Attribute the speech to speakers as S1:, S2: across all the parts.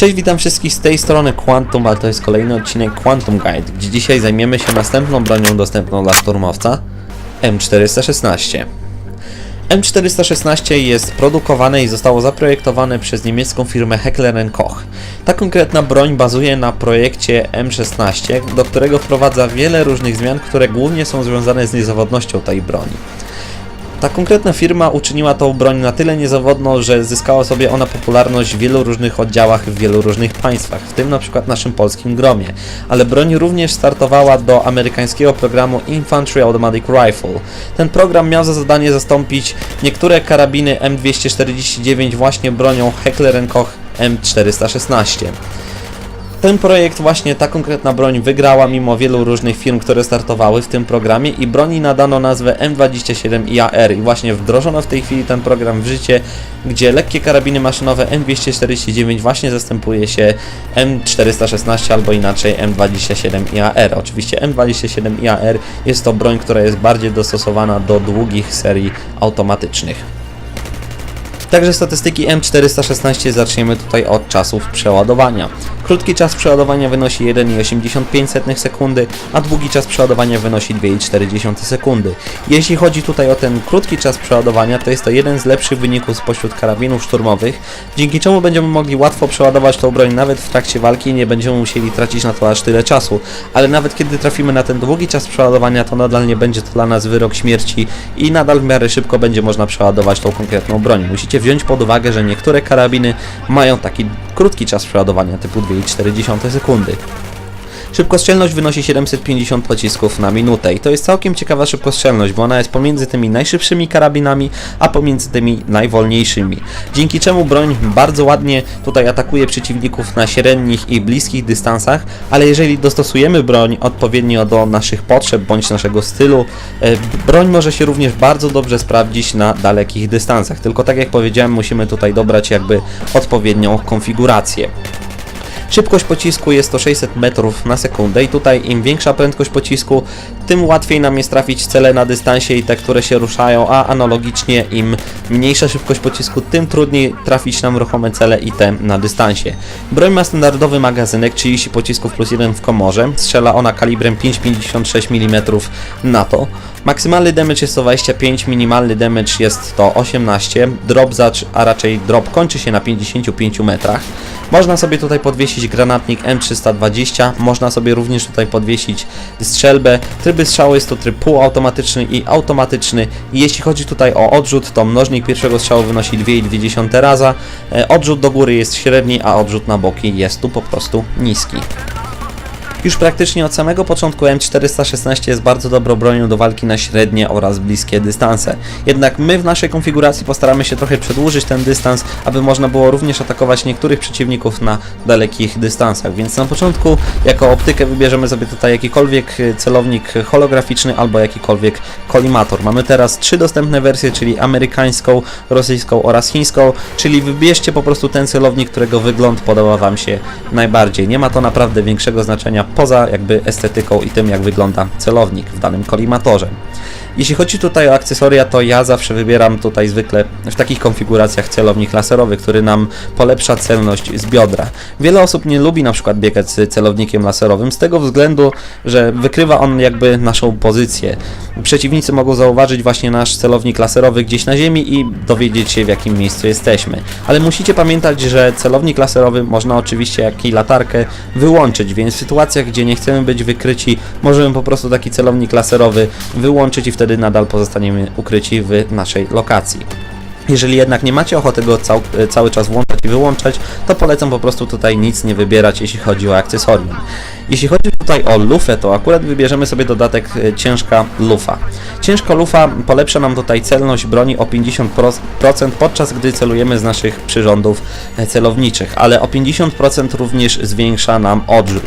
S1: Cześć, witam wszystkich z tej strony Quantum, a to jest kolejny odcinek Quantum Guide, gdzie dzisiaj zajmiemy się następną bronią dostępną dla szturmowca M416. M416 jest produkowane i zostało zaprojektowane przez niemiecką firmę Heckler Koch. Ta konkretna broń bazuje na projekcie M16, do którego wprowadza wiele różnych zmian, które głównie są związane z niezawodnością tej broni. Ta konkretna firma uczyniła tą broń na tyle niezawodną, że zyskała sobie ona popularność w wielu różnych oddziałach w wielu różnych państwach, w tym na przykład naszym polskim gromie. Ale broń również startowała do amerykańskiego programu Infantry Automatic Rifle. Ten program miał za zadanie zastąpić niektóre karabiny M249 właśnie bronią Heckler Koch M416. Ten projekt, właśnie ta konkretna broń wygrała mimo wielu różnych firm, które startowały w tym programie i broni nadano nazwę M27 IAR i właśnie wdrożono w tej chwili ten program w życie, gdzie lekkie karabiny maszynowe M249 właśnie zastępuje się M416 albo inaczej M27 IAR. Oczywiście M27 IAR jest to broń, która jest bardziej dostosowana do długich serii automatycznych. Także statystyki M416 zaczniemy tutaj od czasów przeładowania. Krótki czas przeładowania wynosi 1,85 sekundy, a długi czas przeładowania wynosi 2,4 sekundy. Jeśli chodzi tutaj o ten krótki czas przeładowania, to jest to jeden z lepszych wyników spośród karabinów szturmowych, dzięki czemu będziemy mogli łatwo przeładować tą broń nawet w trakcie walki i nie będziemy musieli tracić na to aż tyle czasu. Ale nawet kiedy trafimy na ten długi czas przeładowania, to nadal nie będzie to dla nas wyrok śmierci i nadal w miarę szybko będzie można przeładować tą konkretną broń. Musicie wziąć pod uwagę, że niektóre karabiny mają taki krótki czas przeładowania typu 2,4 sekundy. Szybkostrzelność wynosi 750 pocisków na minutę i to jest całkiem ciekawa szybkostrzelność, bo ona jest pomiędzy tymi najszybszymi karabinami, a pomiędzy tymi najwolniejszymi. Dzięki czemu broń bardzo ładnie tutaj atakuje przeciwników na średnich i bliskich dystansach, ale jeżeli dostosujemy broń odpowiednio do naszych potrzeb bądź naszego stylu, e, broń może się również bardzo dobrze sprawdzić na dalekich dystansach. Tylko tak jak powiedziałem, musimy tutaj dobrać jakby odpowiednią konfigurację. Szybkość pocisku jest to 600 metrów na sekundę i tutaj im większa prędkość pocisku, tym łatwiej nam jest trafić cele na dystansie i te, które się ruszają, a analogicznie im mniejsza szybkość pocisku, tym trudniej trafić na ruchome cele i te na dystansie. Broń ma standardowy magazynek 30 pocisków plus 1 w komorze, strzela ona kalibrem 5,56 mm NATO. Maksymalny damage jest to 25, minimalny damage jest to 18, drop zacz, a raczej drop kończy się na 55 metrach. Można sobie tutaj podwiesić granatnik M320, można sobie również tutaj podwiesić strzelbę. Tryby strzału jest to tryb półautomatyczny i automatyczny. Jeśli chodzi tutaj o odrzut, to mnożnik pierwszego strzału wynosi 2,2 raza, e, odrzut do góry jest średni, a odrzut na boki jest tu po prostu niski. Już praktycznie od samego początku M416 jest bardzo dobrą bronią do walki na średnie oraz bliskie dystanse. Jednak my w naszej konfiguracji postaramy się trochę przedłużyć ten dystans, aby można było również atakować niektórych przeciwników na dalekich dystansach. Więc na początku jako optykę wybierzemy sobie tutaj jakikolwiek y, celownik holograficzny albo jakikolwiek kolimator. Mamy teraz trzy dostępne wersje, czyli amerykańską, rosyjską oraz chińską, czyli wybierzcie po prostu ten celownik, którego wygląd podoba Wam się najbardziej. Nie ma to naprawdę większego znaczenia poza jakby estetyką i tym, jak wygląda celownik w danym kolimatorze. Jeśli chodzi tutaj o akcesoria, to ja zawsze wybieram tutaj zwykle w takich konfiguracjach celownik laserowy, który nam polepsza celność z biodra. Wiele osób nie lubi na przykład biegać z celownikiem laserowym z tego względu, że wykrywa on jakby naszą pozycję. Przeciwnicy mogą zauważyć właśnie nasz celownik laserowy gdzieś na ziemi i dowiedzieć się w jakim miejscu jesteśmy. Ale musicie pamiętać, że celownik laserowy można oczywiście jak i latarkę wyłączyć, więc w sytuacjach, gdzie nie chcemy być wykryci, możemy po prostu taki celownik laserowy wyłączyć i wtedy nadal pozostaniemy ukryci w naszej lokacji. Jeżeli jednak nie macie ochoty go cał, cały czas włączać i wyłączać, to polecam po prostu tutaj nic nie wybierać, jeśli chodzi o akcesorium. Jeśli chodzi tutaj o lufę, to akurat wybierzemy sobie dodatek e, ciężka lufa. Ciężka lufa polepsza nam tutaj celność broni o 50%, podczas gdy celujemy z naszych przyrządów e, celowniczych, ale o 50% również zwiększa nam odrzut.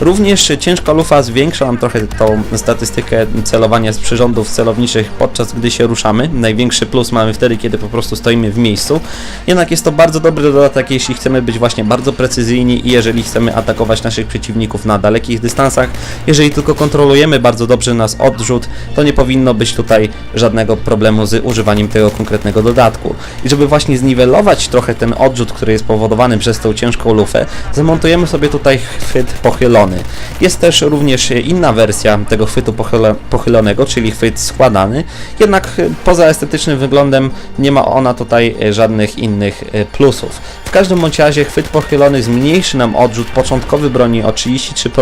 S1: Również ciężka lufa zwiększa nam trochę tą statystykę celowania z przyrządów celowniczych podczas gdy się ruszamy. Największy plus mamy wtedy, kiedy po prostu stoimy w miejscu. Jednak jest to bardzo dobry dodatek, jeśli chcemy być właśnie bardzo precyzyjni i jeżeli chcemy atakować naszych przeciwników na dalekich dystansach. Jeżeli tylko kontrolujemy bardzo dobrze nas odrzut, to nie powinno być tutaj żadnego problemu z używaniem tego konkretnego dodatku. I żeby właśnie zniwelować trochę ten odrzut, który jest powodowany przez tą ciężką lufę, zamontujemy sobie tutaj chwyt pochylony. Jest też również inna wersja tego chwytu pochylonego, czyli chwyt składany, jednak poza estetycznym wyglądem nie ma ona tutaj żadnych innych e, plusów. W każdym bądź razie chwyt pochylony zmniejszy nam odrzut początkowy broni o 33%,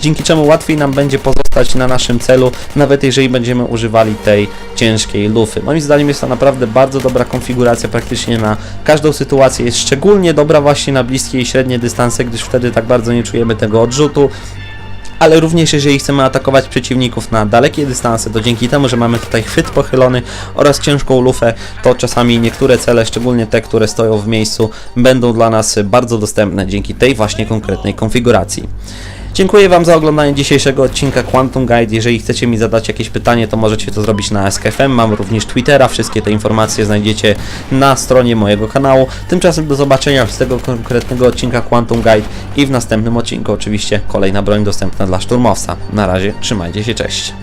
S1: dzięki czemu łatwiej nam będzie pozostać na naszym celu, nawet jeżeli będziemy używali tej ciężkiej lufy. Moim zdaniem jest to naprawdę bardzo dobra konfiguracja praktycznie na każdą sytuację. Jest szczególnie dobra właśnie na bliskie i średnie dystanse, gdyż wtedy tak bardzo nie czujemy tego odrzutu ale również jeżeli chcemy atakować przeciwników na dalekie dystanse, to dzięki temu, że mamy tutaj chwyt pochylony oraz ciężką lufę, to czasami niektóre cele, szczególnie te, które stoją w miejscu, będą dla nas bardzo dostępne dzięki tej właśnie konkretnej konfiguracji. Dziękuję Wam za oglądanie dzisiejszego odcinka Quantum Guide. Jeżeli chcecie mi zadać jakieś pytanie, to możecie to zrobić na SKFM. Mam również Twittera. Wszystkie te informacje znajdziecie na stronie mojego kanału. Tymczasem do zobaczenia z tego konkretnego odcinka Quantum Guide i w następnym odcinku oczywiście kolejna broń dostępna dla szturmowca. Na razie, trzymajcie się, cześć.